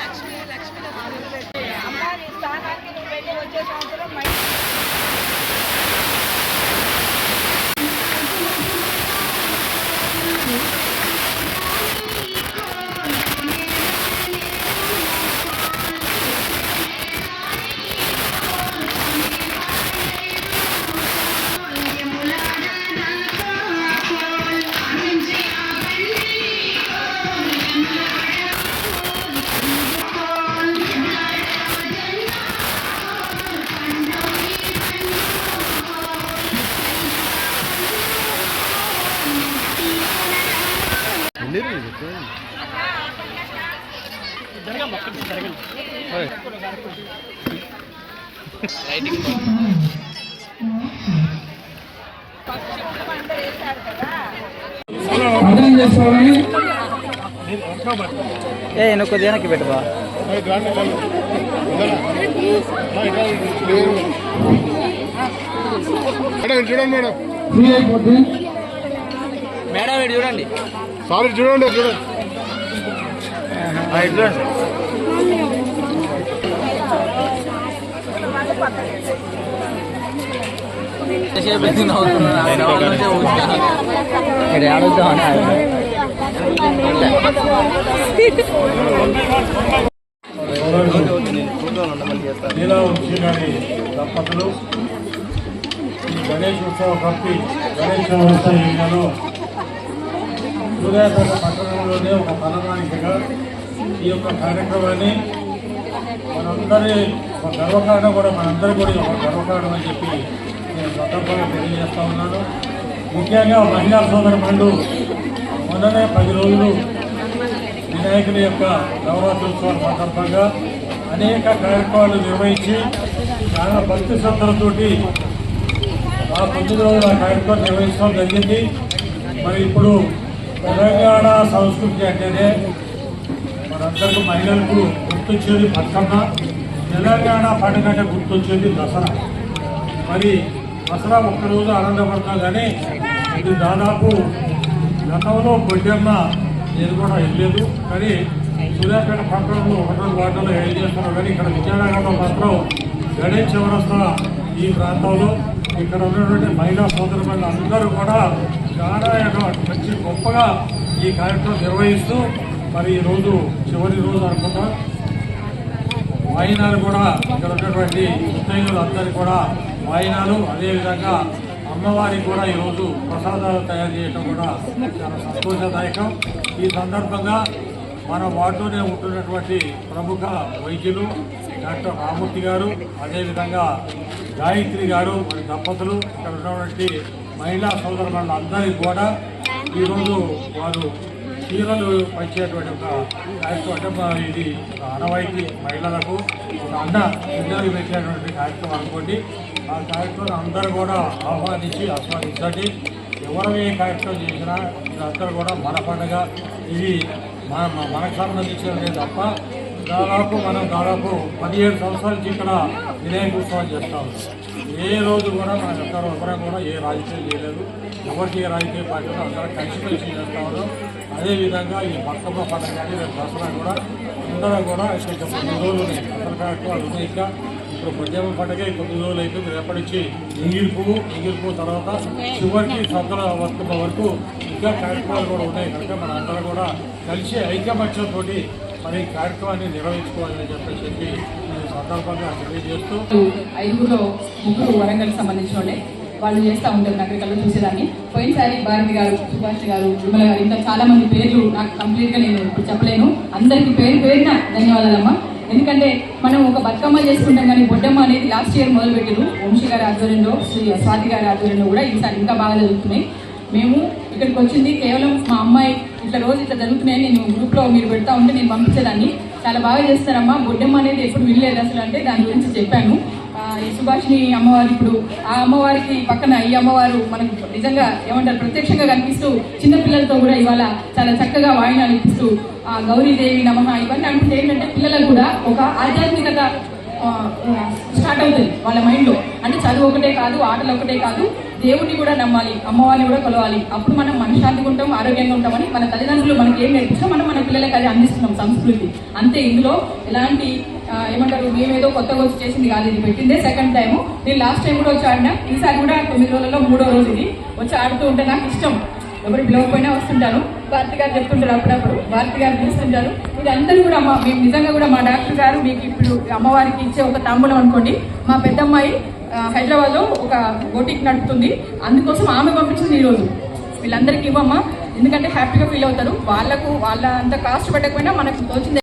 లక్ష్మి లక్ష్మి అమ్మాయి స్థానానికి నువ్వు వెళ్ళి వచ్చే సంవత్సరం చేసుకోవాలని ఏ నువ్వు కొద్దిగా వెనక్కి పెట్టుబా మేడం చూడండి మేడం. మేడం ఇటు చూడండి. సారీ చూడండి చూడండి. చూడండి. ఇక్కడ ఏడొద్దామని ఆగాను. లీలా వంశీ గారి దంపతులు ఈ గణేష్ ఉత్సవ కమిటీ గణేష్ సూర్యాపేట పట్టణంలోనే ఒక పరమానికగా ఈ యొక్క కార్యక్రమాన్ని మనందరి ఒక గర్వకారణం కూడా మనందరి కూడా ఒక గర్వకారణం అని చెప్పి నేను సందర్భంగా తెలియజేస్తూ ఉన్నాను. ముఖ్యంగా మహిళా సోదర మండు మొన్ననే పది రోజులు వినాయకుని యొక్క నవరాత్రోత్సవం సందర్భంగా అనేక కార్యక్రమాలు నిర్వహించి చాలా భక్తి శ్రద్ధలతోటి ఆ తొమ్మిది రోజులు ఆ కార్యక్రమం నిర్వహించడం జరిగింది. మరి ఇప్పుడు తెలంగాణ సంస్కృతి అంటేనే మనందరికీ మహిళలకు గుర్తొచ్చేది బతుకమ్మ తెలంగాణ పండుగ అంటే గుర్తొచ్చేది దసరా. మరి దసరా ఒక్కరోజు ఆనందపడతాం కానీ ఇది దాదాపు గతంలో బొడ్డమ్మ నేను కూడా వెళ్ళలేదు. కానీ సూర్యాపేట పట్టణంలో ఒకటో వాటర్లో ఏం చేస్తున్నారు కానీ ఇక్కడ విజయనగరంలో మాత్రం గణేష్ చౌరస్తా ఈ ప్రాంతంలో ఇక్కడ ఉన్నటువంటి మహిళా సోదరులు అందరూ కూడా చాలా మంచి గొప్పగా ఈ కార్యక్రమం నిర్వహిస్తూ మరి ఈ రోజు చివరి రోజు అనుకుంటా. వాయినాలు కూడా ఇక్కడ ఉన్నటువంటి ముత్తైదులు అందరికీ కూడా వాయినాలు అదేవిధంగా అమ్మవారికి కూడా ఈరోజు ప్రసాదాలు తయారు చేయడం కూడా చాలా సంతోషదాయకం. ఈ సందర్భంగా మన వాటిలోనే ఉంటున్నటువంటి ప్రముఖ వైద్యులు డాక్టర్ రామూర్తి గారు అదేవిధంగా గాయత్రి గారు మరి దంపతులు ఇక్కడ ఉన్నటువంటి మహిళా సోదరులందరికీ కూడా ఈరోజు వారు చీరలు పంచేటువంటి ఒక కార్యక్రమం ఇది ఒక ఆనవాయితీ మహిళలకు ఒక అన్న పిల్లలు పెట్టేటువంటి కార్యక్రమం అనుకోండి. ఆ కార్యక్రమం అందరూ కూడా ఆహ్వానించి ఆస్వాదించండి. ఎవరు ఏ కార్యక్రమం చేసినా ఇదంతా కూడా మన పండుగ ఇది మన మనకు సంబంధించినదే తప్ప దాదాపు మనం దాదాపు పదిహేడు సంవత్సరాల నుంచి ఇక్కడ వినాయక ఉత్సవం చేస్తాం ఏ రోజు కూడా మన ఎక్కడ ఎవరం కూడా ఏ రాజకీయం చేయలేదు. ఎవరికి ఏ రాజకీయ పార్టీలో అందరం కలిసిపోయి చేస్తా ఉన్నాం. అదేవిధంగా ఈ బతుకమ్మ పండుగ కానీ రేపు దసరా కూడా అందరూ కూడా ఇంకా కొన్ని రోజులు ఉన్నాయి. అసలు ఉన్నాయి. ఇంకా ఇప్పుడు బొజ్జమ్మ పండుగ కొద్ది రోజులు అయిపోయింది రేపటి నుంచి ఎంగిల్ పువ్వు తర్వాత చివరికి సొంతల వస్తున్న వరకు ఇంకా కార్యక్రమాలు కూడా ఉన్నాయి. కనుక మన అందరం కూడా కలిసి ఐకమత్యంతో మరి కార్యక్రమాన్ని నిర్వహించుకోవాలని చెప్పేసి ఐదుగురులో ఐదుగురు ముగ్గురు వరంగల్ సంబంధించిన వాళ్ళే. వాళ్ళు చేస్తూ ఉంటారు నాకు ఇక్కడ చూసేదాన్ని. పోయినసారి భారతి గారు సుభాష్ గారు విమల గారు ఇంకా చాలా మంది పేర్లు నాకు కంప్లీట్గా నేను ఇప్పుడు చెప్పలేను. అందరికి పేరు పేరున ధన్యవాదాలమ్మా. ఎందుకంటే మనం ఒక బతుకమ్మ చేసుకుంటాం కానీ బొడ్డమ్మ అనేది లాస్ట్ ఇయర్ మొదలు పెట్టారు వంశీ గారి ఆధ్వర్యంలో శ్రీ స్వాతి గారి ఆధ్వర్యంలో కూడా ఈసారి ఇంకా బాగా జరుగుతున్నాయి. మేము ఇక్కడికి వచ్చింది కేవలం మా అమ్మాయి ఇట్లా రోజు ఇట్లా జరుగుతున్నాయని నేను గ్రూప్లో మీరు పెడతా ఉంటే నేను పంపించేదాన్ని. చాలా బాగా చేస్తారమ్మా. బొడ్డమ్మ అనేది ఎప్పుడు వినలేదు అసలు అంటే దాని గురించి చెప్పాను. ఈ సుభాష్ని అమ్మవారు ఇప్పుడు ఆ అమ్మవారికి పక్కన ఈ అమ్మవారు మనకు నిజంగా ఏమంటారు ప్రత్యక్షంగా కనిపిస్తూ చిన్నపిల్లలతో కూడా ఇవాళ చాలా చక్కగా వాయిన అనిపిస్తూ ఆ గౌరీదేవి నమహ ఇవన్నీ అంటే ఏంటంటే పిల్లలకు కూడా ఒక ఆధ్యాత్మికత స్టార్ట్ అవుతుంది వాళ్ళ మైండ్లో. అంటే చదువు ఒకటే కాదు ఆటలు ఒకటే కాదు దేవుడిని కూడా నమ్మాలి అమ్మవారిని కూడా కొలవాలి. అప్పుడు మనం మనశ్శాంతిగా ఉంటాం ఆరోగ్యంగా ఉంటామని మన తల్లిదండ్రులు మనకి ఏం నేర్పిస్తాం మనం మన పిల్లలకి అది అందిస్తున్నాం సంస్కృతి. అంతే ఇందులో ఎలాంటి ఏమంటారు మేమేదో కొత్తగా వచ్చి చేసింది కాదు ఇది పెట్టిందే సెకండ్ టైం నేను లాస్ట్ టైం కూడా వచ్చి ఆడినా ఈసారి కూడా తొమ్మిది రోజులలో మూడో రోజు ఇది. వచ్చి ఆడుతూ ఉంటే నాకు ఇష్టం. ఎవరు పిలవకపోయినా వస్తుంటాను. భారతి గారు చెప్తుంటారు అప్పుడప్పుడు. భారతి గారు పిలుస్తుంటారు. ఇది అందరూ కూడా మా మేము నిజంగా కూడా మా డాక్టర్ గారు మీకు ఇప్పుడు అమ్మవారికి ఇచ్చే ఒక తాంబూలం అనుకోండి. మా పెద్దమ్మాయి హైదరాబాద్లో ఒక బోటిక్ నడుపుతుంది. అందుకోసం ఆమె పంపించింది ఈరోజు. వీళ్ళందరికీ ఇవ్వమ్మా. ఎందుకంటే హ్యాపీగా ఫీల్ అవుతారు. వాళ్ళకు వాళ్ళ అంత కాస్ట్ పెట్టకపోయినా మనకు తోచింది